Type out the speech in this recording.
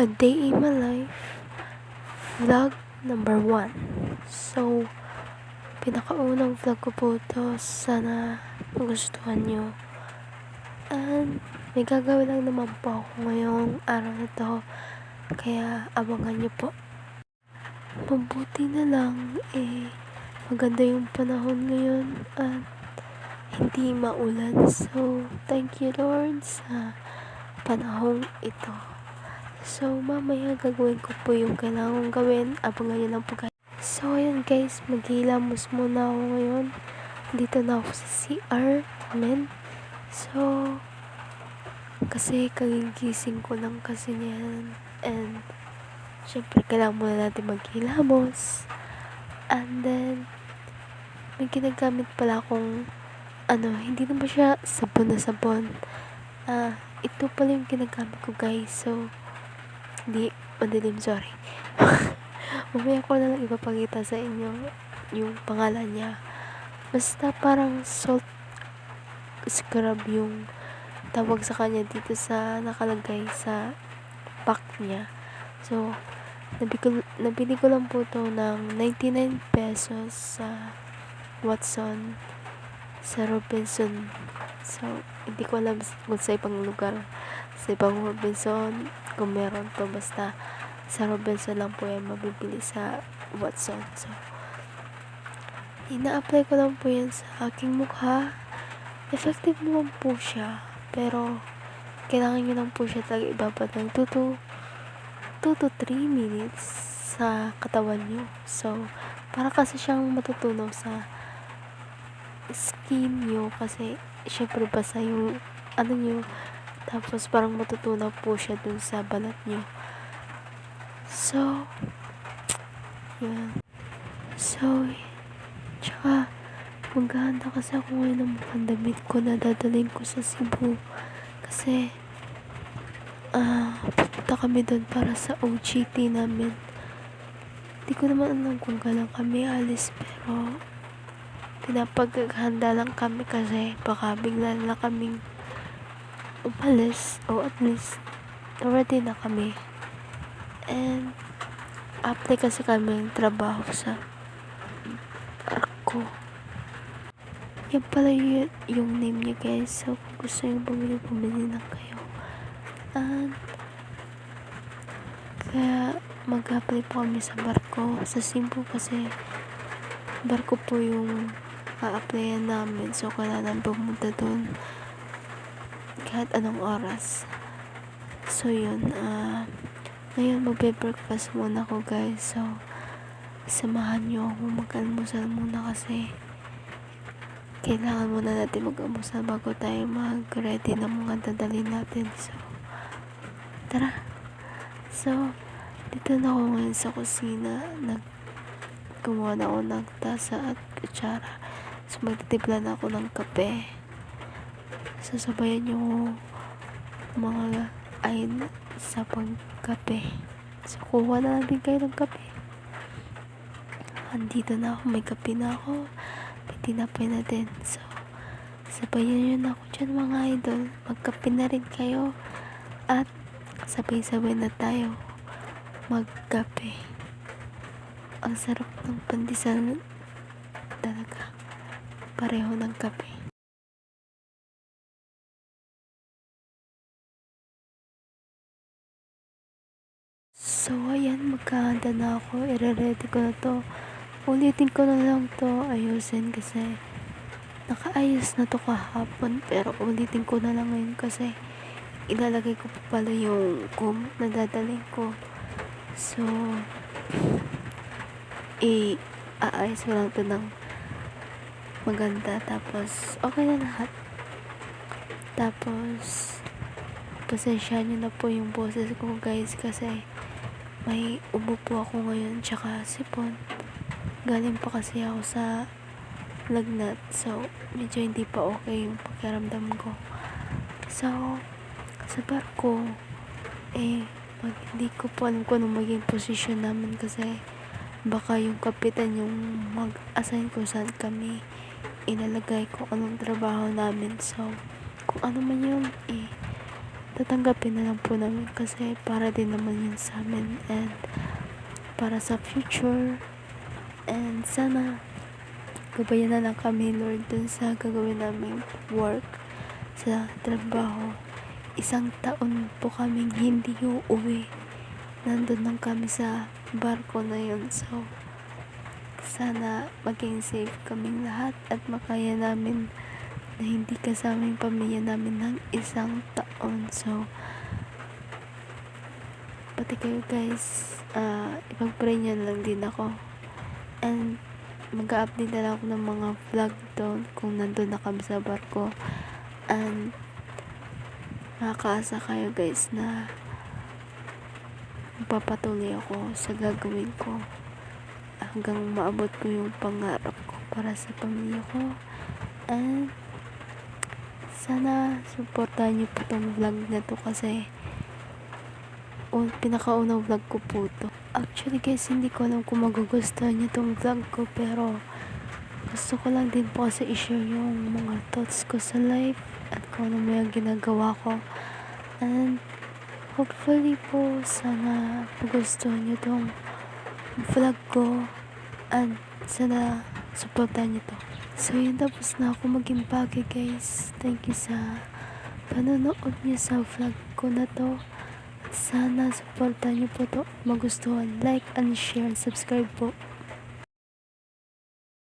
A Day in My Life. Vlog number 1 So, pinakaunang vlog ko po to. Sana magustuhan nyo. And, may gagawin lang naman po ako ngayong araw na to. Kaya, abangan nyo po. Mabuti na lang, eh, maganda yung panahon ngayon At, hindi maulan. So, thank you Lord sa panahong ito So, mamaya gagawin ko po yung kailangan gawin. Abangan nyo lang po guys. So, ayan guys, maghilamos muna ako ngayon. Dito na ako sa CR namin. So, kasi kagigising ko lang kasi niyan. And, syempre, kailangan muna natin maghilamos. And then, may ginagamit pala akong, ano, hindi naman siya sabon na sabon. Ah, ito pala yung ginagamit ko guys. So, hindi madilim, sorry. Mamaya ko na lang ipapakita sa inyo yung pangalan niya. Basta parang salt scrub yung tawag sa kanya dito sa nakalagay sa pack niya. So, nabili ko, nabili ko lang po to ng 99 pesos sa Watson sa Robinson. So, hindi ko alam kung sa ibang lugar sa ibang Robinson kung meron to basta sa Robinson lang po yan mabibili sa Watson. So ina-apply ko lang po yan sa aking mukha. Effective naman po siya pero kailangan nyo lang po siya talaga ibabad ng 2 to 2 to 3 minutes sa katawan nyo. So para kasi siyang matutunaw sa skin nyo kasi syempre basa yung ano nyo tapos parang matutunaw po siya dun sa balat nyo. So, yun. So, tsaka, maghahanda kasi ako ngayon ng mga damit ko na dadalhin ko sa Cebu. Kasi, ah, uh, pupunta kami doon para sa OGT namin. Hindi ko naman alam kung kailan kami alis, pero pinapaghanda lang kami kasi baka bigla na kaming umalis o at least ready na kami. And apply kasi kami ng trabaho sa Arco yan pala yun, yung name niya guys. So kung gusto yung bumili bumili na kayo. And kaya mag-apply po kami sa barko sa Simpo kasi barko po yung a-applyan namin. So kailangan pumunta doon kahit anong oras. So, yun. Uh, ngayon, magbe-breakfast muna ako, guys. So, samahan nyo ako mag-almusal muna kasi kailangan muna natin mag-almusal bago tayo mag-ready ng mga dadalhin natin. So, tara. So, dito na ako ngayon sa kusina. Nag gumawa na ako ng tasa at kutsara. So, magtitimpla na ako ng kape sasabayan yung mga ayin sa pagkape. So, kuha na natin kayo ng kape. Andito na ako, may kape na ako. May tinapay na din. So, sabayan nyo na ako dyan mga idol. Magkape na rin kayo. At sabay-sabay na tayo magkape. Ang sarap ng pandesal talaga. Pareho ng kape. So, ayan, magkahanda na ako. Ire-ready ko na to. Ulitin ko na lang to ayusin kasi nakaayos na to kahapon. Pero ulitin ko na lang ngayon kasi ilalagay ko pa pala yung kum na dadalhin ko. So, i-aayos ko lang to ng maganda. Tapos, okay na lahat. Tapos, pasensya nyo na po yung boses ko guys kasi may ubo po ako ngayon tsaka sipon. Galing pa kasi ako sa lagnat so medyo hindi pa okay yung pakiramdam ko. So sa barko eh mag, hindi ko po alam kung anong maging posisyon namin kasi baka yung kapitan yung mag-assign kung saan kami ilalagay kung anong trabaho namin. So kung ano man yun eh tatanggapin na lang po namin kasi para din naman yun sa amin and para sa future. And sana gabayan na lang kami Lord dun sa gagawin namin work sa trabaho. Isang taon po kaming hindi uuwi. Nandun lang kami sa barko na yun. So sana maging safe kaming lahat at makaya namin na hindi kasama yung pamilya namin ng isang taon. So pati kayo guys uh, ipag-pray nyo lang din ako. And mag-update na lang ako ng mga vlog doon kung nandun na kami sa barko. And makakaasa kayo guys na magpapatuloy ako sa gagawin ko hanggang maabot ko yung pangarap ko para sa pamilya ko. And sana supportahan niyo po tong vlog na to kasi un, pinakaunang vlog ko po to. Actually guys hindi ko alam kung magugustuhan niyo tong vlog ko pero gusto ko lang din po kasi i-share yung mga thoughts ko sa life at kung ano may ginagawa ko. And hopefully po sana magustuhan niyo tong vlog ko and sana supportan niyo to so yun tapos na ako maging bagay guys. Thank you sa panonood niyo sa vlog ko na to. Sana supportan niyo po to. Magustuhan like and share and subscribe po